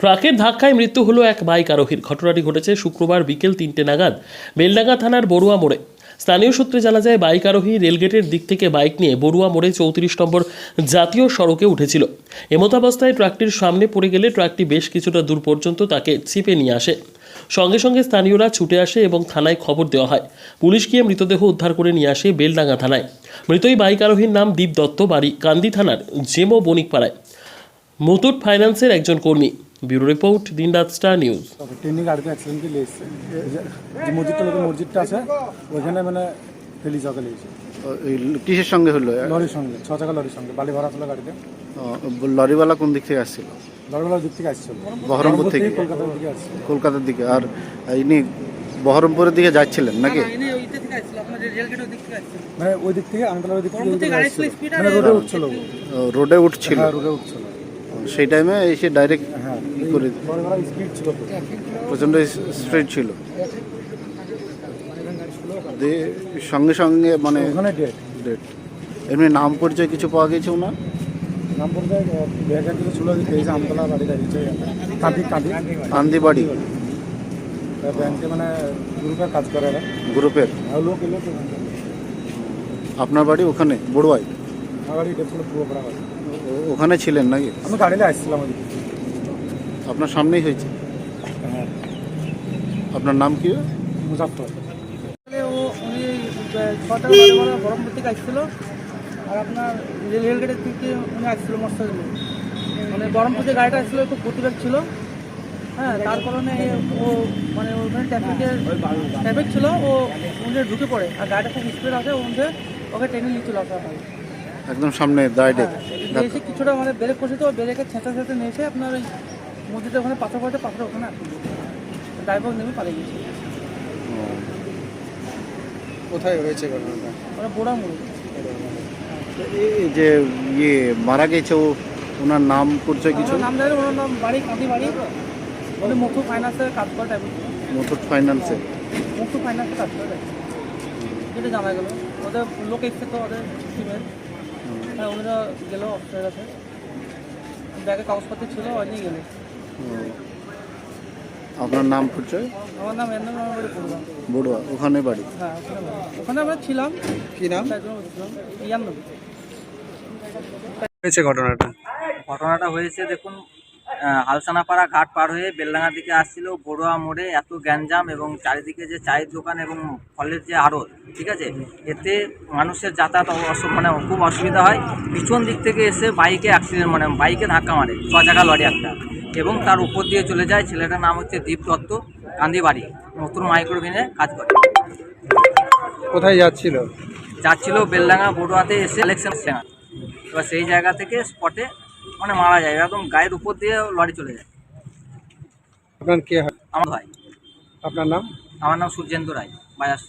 ট্রাকের ধাক্কায় মৃত্যু হলো এক বাইক আরোহীর। ঘটনাটি ঘটেছে শুক্রবার বিকেল তিনটে নাগাদ বেলডাঙ্গা থানার বড়ুয়া মোড়ে। স্থানীয় সূত্রে জানা যায়, বাইক আরোহী রেলগেটের দিক থেকে বাইক নিয়ে বড়ুয়া মোড়ে চৌত্রিশ নম্বর জাতীয় সড়কে উঠেছিল। এমতাবস্থায় ট্রাকটির সামনে পড়ে গেলে ট্রাকটি বেশ কিছুটা দূর পর্যন্ত তাকে ছিপে নিয়ে আসে। সঙ্গে সঙ্গে স্থানীয়রা ছুটে আসে এবং থানায় খবর দেওয়া হয়। পুলিশ গিয়ে মৃতদেহ উদ্ধার করে নিয়ে আসে বেলডাঙ্গা থানায়। মৃতই বাইক আরোহীর নাম দীপ দত্ত বাড়ি, কান্দি থানার জেমো বণিকপাড়ায়। মুথুট ফাইন্যান্সের একজন কর্মী। ব্যুরো রিপোর্ট দিনরাত স্টার নিউজ। ট্রেনিং গাড়িতে অ্যাক্সিডেন্ট কি লেগেছে যে মসজিদটা লোকের মসজিদটা আছে ওইখানে মানে ফেলি চকে লেগেছে। এই কিসের সঙ্গে হলো? লরির সঙ্গে ছ চাকা লরির সঙ্গে বালি ভরা ছিল গাড়িতে। লরিওয়ালা কোন দিক থেকে আসছিল? লরিগুলোর দিক থেকে আসছিল। বহরমপুর থেকে? কলকাতার দিকে আসছে কলকাতার দিকে আর ইনি বহরমপুরের দিকে যাচ্ছিলেন নাকি? এনে ওইটা থেকে আসছিল আপনাদের রেলগেটের দিক থেকে আসছিল। মানে ওই দিক থেকে আমতলা ওই দিক থেকে আসছিল। speed মানে রোডে উঠছিল রোডে উঠছিল। হ্যাঁ রোডে উঠছিল। সেই টাইমে এসে ডাইরেক্ট হ্যাঁ করে লরিগুলো স্পিড ছিল প্রচণ্ড স্ট্রেট ছিল। দিয়ে সঙ্গে সঙ্গে মানে ওখানে ডেট ডেট এমনি নাম পরিচয় কিছু পাওয়া গেছে ওনার? নাম বলতে ব্যাগের কিছু ছিল পেয়েছে আমতলা বাড়ি দাঁড়িয়েছে কাঁদি কাঁদি। কান্দি বাড়ি? ব্যাংকে মানে গ্রুপের কাজ করে গ্রুপের লোক আপনার বাড়ি ওখানে বড়ুয়ায়? আমার গাড়ি পুরো ও- ওখানে ছিলেন নাকি? আমি গাড়িতে আসছিলাম ওই আপনার সামনেই হয়েছে? হ্যাঁ। আপনার নাম কি? মুজাফর ও উনি ছটা বারে বারে থেকে আসছিল। আর আপনার রেলগেটের থেকে উনি আসছিল মানে বহরমপুর থেকে গাড়িটা আসছিল একটু ছিল। হ্যাঁ তার কারণে ও মানে ওখানে ট্রাফিকের ট্রাফিক ছিল ও উনি ঢুকে পড়ে। আর গাড়িটা খুব স্পিড আছে ওকে ট্রেনে নিয়ে চলে আসা হয়। একদম সামনে দাঁড়িয়ে হ্যাঁ, এসে কিছুটা মানে ব্রেক করছে তো ব্রেকে ছেঁচা ছেঁচে নিয়ে এসে আপনার ওই মসজিদের ওখানে পাথর পড়ছে পাথর ওখানে আটকে ড্রাইভার নেমে পালিয়ে গেছে। কোথায় রয়েছে ঘটনাটা? ওরা বোড়া মুড়ি এই যে ইয়ে মারা গেছে ও ওনার নাম পরিচয় কিছু? নাম জানি ওনার নাম বাড়ি কাঁদি বাড়ি। উনি মুথু ফাইন্যান্সের কাজ করে টাইপ মুথুট ফাইন্যান্সে মুথু ফাইন্যান্সের কাজ করে যেটা জানা গেল। ওদের লোক এসছে তো ওদের টিমের হ্যাঁ ওনারা গেল অফিসের কাছে ব্যাগে কাগজপত্র ছিল আপনার নাম পরিচয়? আমার নাম এন্দ্র নাম বলে বড়ুয়া ওখানে বাড়ি? হ্যাঁ ওখানে বাড়ি। ওখানে আমরা ছিলাম। কি নাম? তার জন্য বলছিলাম ইয়ার নবী হয়েছে ঘটনাটা? ঘটনাটা হয়েছে দেখুন হালসানাপাড়া ঘাট পার হয়ে বেলডাঙ্গার দিকে আসছিল বড়ুয়া মোড়ে এত গ্যাঞ্জাম এবং চারিদিকে যে চায়ের দোকান এবং ফলের যে আড়ত ঠিক আছে? এতে মানুষের যাতায়াত মানে খুব অসুবিধা হয়। পিছন দিক থেকে এসে বাইকে অ্যাক্সিডেন্ট মানে বাইকে ধাক্কা মারে ছ চাকা লরি একটা এবং তার উপর দিয়ে চলে যায়। ছেলেটার নাম হচ্ছে দীপ দত্ত কান্দিবাড়ি নতুন মাইক্রোভিনে কাজ করে। কোথায় যাচ্ছিল? যাচ্ছিল বেলডাঙ্গা বড়ুয়াতে এসে ইলেকশন এবার সেই জায়গা থেকে স্পটে মানে মারা যায় একদম গায়ের উপর দিয়ে লরি চলে যায়। আপনার কে হয়? আমার ভাই। আপনার নাম? আমার নাম সূর্যেন্দু রায় বাজার